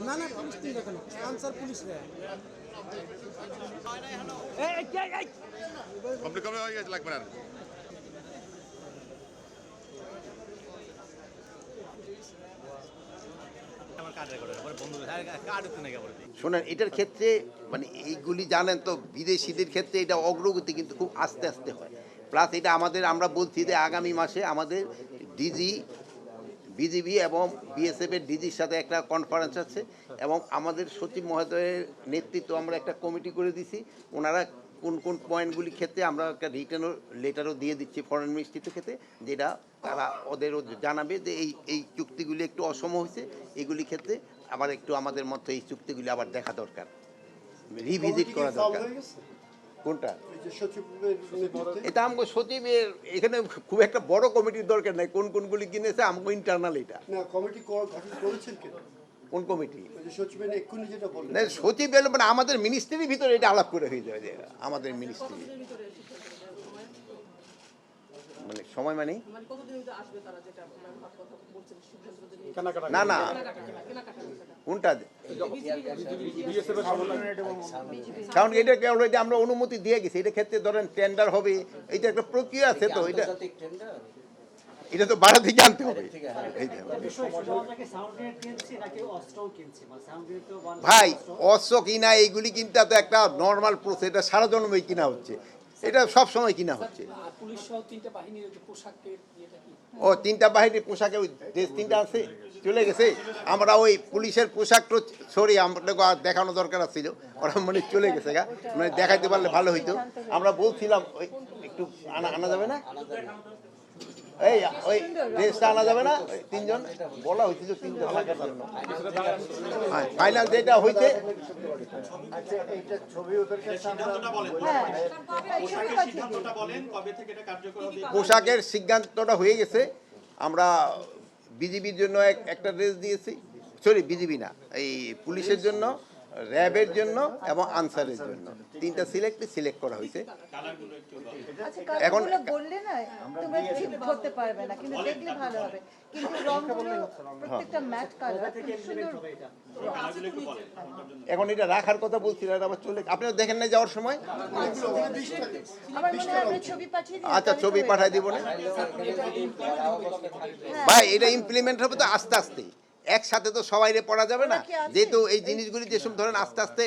না না পুলিশ তিন দেখেন আনসার পুলিশ রে কমপ্লিট কমপ্লিট হয়ে গেছে লাগবে না আর। শোনেন, এটার ক্ষেত্রে মানে এইগুলি জানেন তো, বিদেশিদের ক্ষেত্রে এটা অগ্রগতি কিন্তু খুব আস্তে আস্তে হয়। প্লাস এটা আমাদের, আমরা বলছি যে আগামী মাসে আমাদের ডিজি বিজিবি এবং বিএসএফ এর ডিজির সাথে একটা কনফারেন্স আছে এবং আমাদের সচিব মহোদয়ের নেতৃত্ব আমরা একটা কমিটি করে দিছি। ওনারা কোন কোন পয়েন্টগুলি ক্ষেত্রে আমরা একটা রিটার্ন লেটারও দিয়ে দিচ্ছি ফরেন মিনিস্ট্রিতে ক্ষেত্রে, যেটা তারা ওদেরও জানাবে যে এই এই চুক্তিগুলি একটু অসম হয়েছে এগুলি ক্ষেত্রে আবার একটু আমাদের মধ্যে এই চুক্তিগুলি আবার দেখা দরকার। রিভিজিট করা দরকার। কোনটা? এটা আমাকে সচিবের এখানে খুব একটা বড় কমিটির দরকার নাই কোন কোনগুলি কিনেছে আমাকে ইন্টারনাল এটা। কমিটি করেছেন কোন? কমিটি? ওই যে যেটা সচিব এলো মানে আমাদের মিনিস্ট্রির ভিতরে এটা আলাপ করে হয়ে যাবে আমাদের মিনিস্ট্রি মানে সময় মানে? মানে না না। এর কারণ এটা অলরেডি আমরা অনুমতি দিয়ে গেছি এটা ক্ষেত্রে ধরেন টেন্ডার হবে এটা একটা প্রক্রিয়া আছে তো এটা এটা তো বাড়া থেকে আনতে হবে এইটা। ভাই অস্ত্র। কিনা এইগুলি কিনতে তো একটা নর্মাল প্রসেস এটা সারা জন্মই কিনা হচ্ছে। এটা সব সময় কিনা হচ্ছে। আর তিনটা বাহিনীর পোশাকের ও তিনটা বাহিনীর পোশাকে ওই ড্রেস তিনটা আছে? চলে গেছে। আমরা ওই পুলিশের পোশাক তো সরি আমাদেরকে দেখানো দরকার ছিল। ওরা মানে চলে গেছে গা। মানে দেখাইতে পারলে ভালো হইতো। আমরা বলছিলাম ওই একটু আনা আনা যাবে না? এই ওই ড্রেসটা আনা যাবে না? তিনজন? বলা হয়েছিল তিনজন। জন্য ফাইনাল যেটা হইতে পোশাকের সিদ্ধান্তটা হয়ে গেছে। আমরা বিজিবির জন্য এক- একটা ড্রেস দিয়েছি। সরি বিজিবি না এই পুলিশের জন্য র্যাবের জন্য এবং আনসারের জন্য। তিনটা সিলেক্ট সিলেক্ট করা হয়েছে। এখন- বললে না তোমরা ঠিক ধরতে পারবে না কিন্তু দেখলে ভালো হবে। কিন্তু রংগুলো প্রত্যেকটা ম্যাট কালার এখন এটা রাখার কথা বলছিলেন আবার চলে আপনারা দেখেন না যাওয়ার সময়? আচ্ছা ছবি পাঠাই দিব না? ভাই এটা ইমপ্লিমেন্ট হবে তো আস্তে আস্তে একসাথে তো সবাই পড়া যাবে না? যেহেতু এই জিনিসগুলি যেসব ধরেন আস্তে আস্তে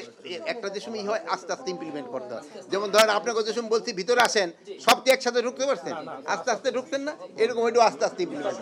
একটা যে সময় হয় আস্তে আস্তে ইমপ্লিমেন্ট করতে হয়। যেমন ধরেন আপনাকে যেসব বলছি ভিতরে আসেন সব কি একসাথে ঢুকতে পারছেন? আস্তে আস্তে ঢুকতেন না? এরকম একটু আস্তে আস্তে ইমপ্লিমেন্ট